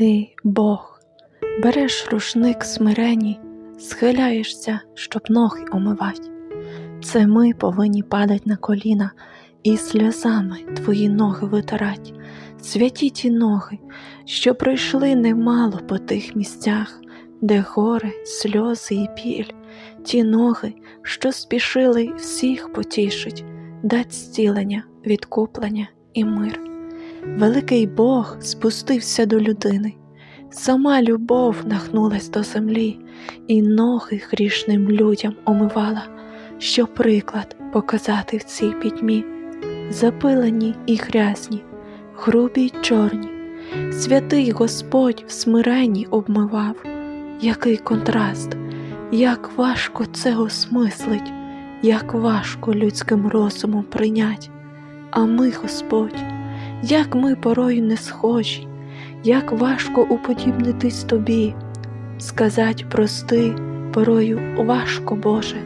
Ти, Бог, береш рушник смирені, схиляєшся, щоб ноги омивать. Це ми повинні падать на коліна і сльозами твої ноги витирать, святі ті ноги, що пройшли немало по тих місцях, де горе, сльози і біль, ті ноги, що спішили всіх потішить, дать зцілення, відкуплення і мир. Великий Бог спустився до людини, сама любов нахнулась до землі, і ноги грішним людям омивала, що приклад показати в цій пітьмі, запилені і грязні, грубі й чорні, святий Господь в смиренні обмивав, який контраст, як важко це осмислить, як важко людським розумом прийнять, а ми, Господь як ми порою не схожі, як важко уподібнитись тобі, сказать прости, порою важко, Боже,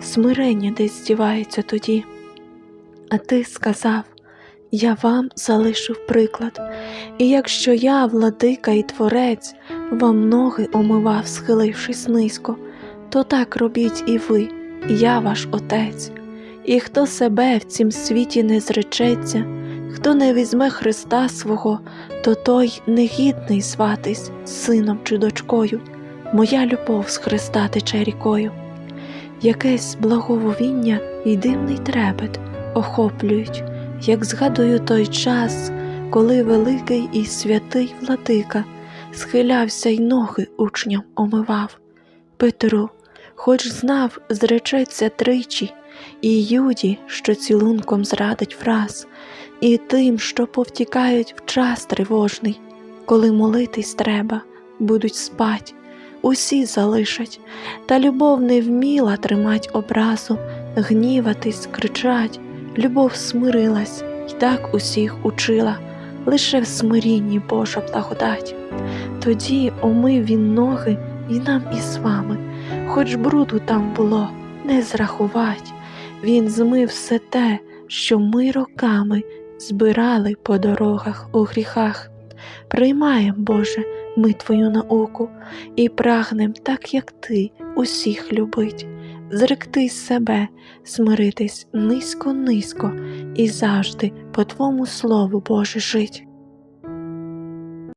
смирення десь здівається тоді. А ти сказав, я вам залишив приклад, і якщо я, владика і творець, вам ноги омивав, схилившись низько, то так робіть і ви, я ваш Отець, і хто себе в цім світі не зречеться, Хто не візьме Христа свого, то той негідний зватись сином чи дочкою, моя любов з Христа тече рікою. Якесь благовіння і дивний трепет охоплюють, як згадую той час, коли великий і святий владика схилявся й ноги учням омивав. Петру, хоч знав, зречеться тричі, і Юді, що цілунком зрадить враз, і тим, що повтікають в час тривожний, коли молитись треба, будуть спать, усі залишать, та любов не вміла тримать образу, гніватись, кричать, любов смирилась і так усіх учила, лише в смирінні Божа благодать. Тоді омив він ноги і нам, і з вами, хоч бруду там було, не зрахувать. Він змив все те, що ми роками збирали по дорогах у гріхах. Приймаєм, Боже, ми Твою науку і прагнем, так як Ти, усіх любить, зректись себе, смиритись низько-низько і завжди по Твому Слову Боже жить.